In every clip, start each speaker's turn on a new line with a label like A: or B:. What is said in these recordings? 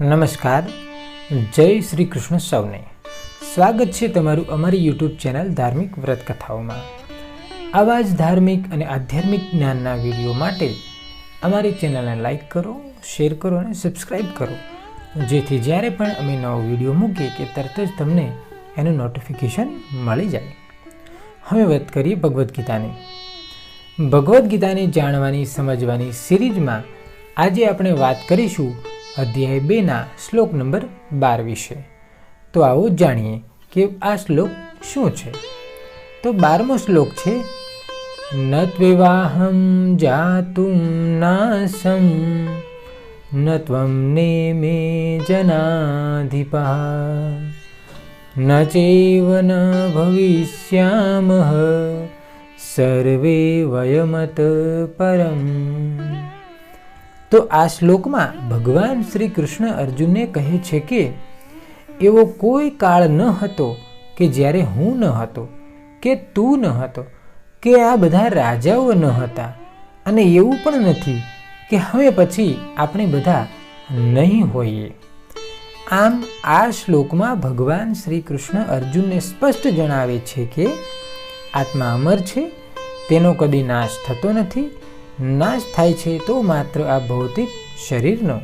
A: નમસ્કાર. જય શ્રી કૃષ્ણ સૌને. સ્વાગત છે તમારું અમારી યુટ્યુબ ચેનલ ધાર્મિક વ્રત કથાઓમાં. આવા જ ધાર્મિક અને આધ્યાત્મિક જ્ઞાનના વીડિયો માટે અમારી ચેનલને લાઈક કરો, શેર કરો અને સબસ્ક્રાઈબ કરો. જેથી જ્યારે પણ અમે નવો વીડિયો મૂકીએ કે તરત જ તમને એનું નોટિફિકેશન મળી જાય. હવે વાત કરીએ ભગવદ્ ગીતાની. ભગવદ્ ગીતાને જાણવાની, સમજવાની સિરીઝમાં આજે આપણે વાત કરીશું અધ્યાય બેના શ્લોક નંબર બાર વિશે. તો આવો જાણીએ કે આ શ્લોક શું છે. તો બારમો શ્લોક છે, ન જાતુમ નાસમ ન ત્વમ નેમે જનાધિપા, ન ચૈવ ન ભવિષ્યામઃ, સર્વે વયમત પરમ. તો આ શ્લોકમાં ભગવાન શ્રી કૃષ્ણ અર્જુનને કહે છે કે, એવો કોઈ કાળ ન હતો કે જ્યારે હું ન હતો, કે તું ન હતો, કે આ બધા રાજાઓ ન હતા. અને એવું પણ નથી કે હવે પછી આપણે બધા નહીં હોઈએ. આમ આ શ્લોકમાં ભગવાન શ્રી કૃષ્ણ અર્જુનને સ્પષ્ટ જણાવે છે કે, આત્મા અમર છે, તેનો કદી નાશ થતો નથી નાશ થાય છે તો માત્ર આ ભૌતિક શરીરનો.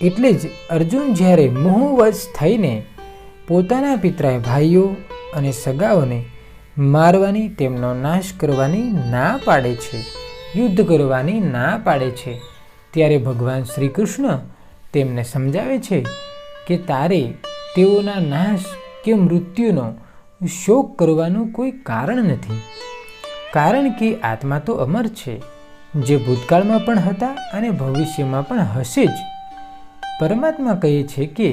A: એટલે જ અર્જુન જ્યારે મોહવશ થઈને પોતાના પિતરાય ભાઈઓ અને સગાઓને મારવાની તેમનો નાશ કરવાની ના પાડે છે, યુદ્ધ કરવાની ના પાડે છે, ત્યારે ભગવાન શ્રી કૃષ્ણ તેમને સમજાવે છે કે તારે તેઓના નાશ કે મૃત્યુનો શોક કરવાનું કોઈ કારણ નથી. કારણ કે આત્મા તો અમર છે. જે ભૂતકાળમાં પણ હતા અને ભવિષ્યમાં પણ હશે જ. પરમાત્મા કહે છે કે,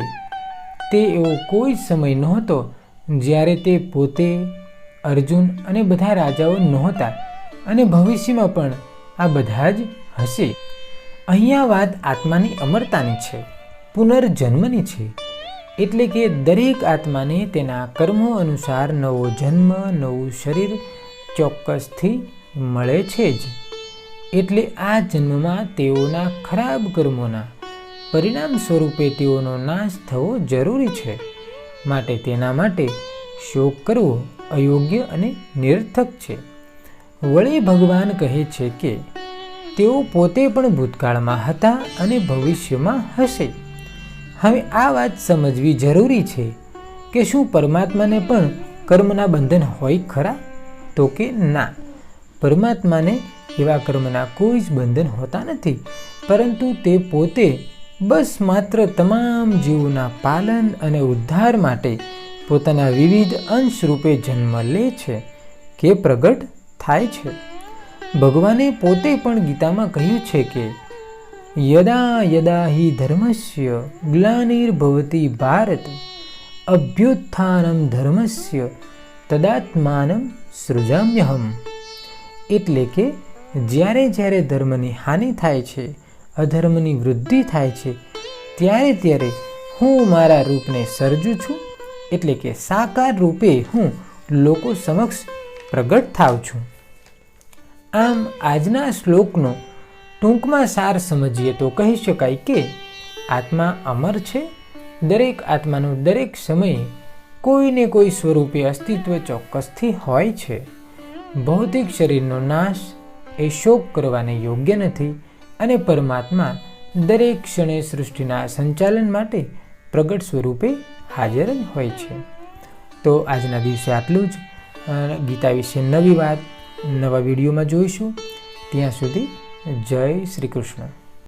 A: તે એવો કોઈ સમય નહોતો જ્યારે તે પોતે, અર્જુન અને બધા રાજાઓ નહોતા અને ભવિષ્યમાં પણ આ બધા જ હશે. અહીંયા વાત આત્માની અમરતાની છે, પુનર્જન્મની છે, એટલે કે દરેક આત્માને તેના કર્મો અનુસાર નવો જન્મ, નવું શરીર ચોક્કસથી મળે છે જ. એટલે આ જન્મમાં તેઓના ખરાબ કર્મોના પરિણામ સ્વરૂપે તેઓનો નાશ થવો જરૂરી છે. માટે તેના માટે શોક કરવો અયોગ્ય અને નિરર્થક છે. વળી ભગવાન કહે છે કે, તેઓ પોતે પણ ભૂતકાળમાં હતા અને ભવિષ્યમાં હશે. હવે આ વાત સમજવી જરૂરી છે કે શું પરમાત્માને પણ કર્મના બંધન હોય ખરા? તો કે ના. પરમાત્માને એવા કર્મના કોઈ જ બંધન હોતા નથી. પરંતુ તે પોતે બસ માત્ર તમામ જીવોના પાલન અને ઉદ્ધાર માટે પોતાના વિવિધ અંશ રૂપે જન્મ લે છે કે પ્રગટ થાય છે. ભગવાને પોતે પણ ગીતામાં કહ્યું છે કે, યદા યદા હિ ધર્મસ્ય ગ્લાનિર્ભવતી ભારત, અભ્યુત્થાનમ ધર્મસ્ય તદાત્માનમ સૃજામ્યહમ. એટલે કે જ્યારે જ્યારે ધર્મની હાનિ થાય છે, અધર્મની વૃદ્ધિ થાય છે, ત્યારે ત્યારે હું મારા રૂપને સર્જું છું, એટલે કે સાકાર રૂપે હું લોકો સમક્ષ પ્રગટ થાવ છું. આમ આજના શ્લોકનો ટૂંકમાં સાર સમજીએ તો કહી શકાય કે આત્મા અમર છે. દરેક આત્માનું દરેક સમયે કોઈને કોઈ સ્વરૂપે અસ્તિત્વ ચોક્કસથી હોય છે. ભૌતિક શરીરનો નાશ એ શોક કરવાને યોગ્ય નથી અને પરમાત્મા દરેક ક્ષણે સૃષ્ટિના સંચાલન માટે પ્રગટ સ્વરૂપે હાજર જ હોય છે. તો આજના દિવસે આટલું જ. ગીતા વિશે નવી વાત, નવા વિડીયોમાં જોઈશું. ત્યાં સુધી જય શ્રી કૃષ્ણ.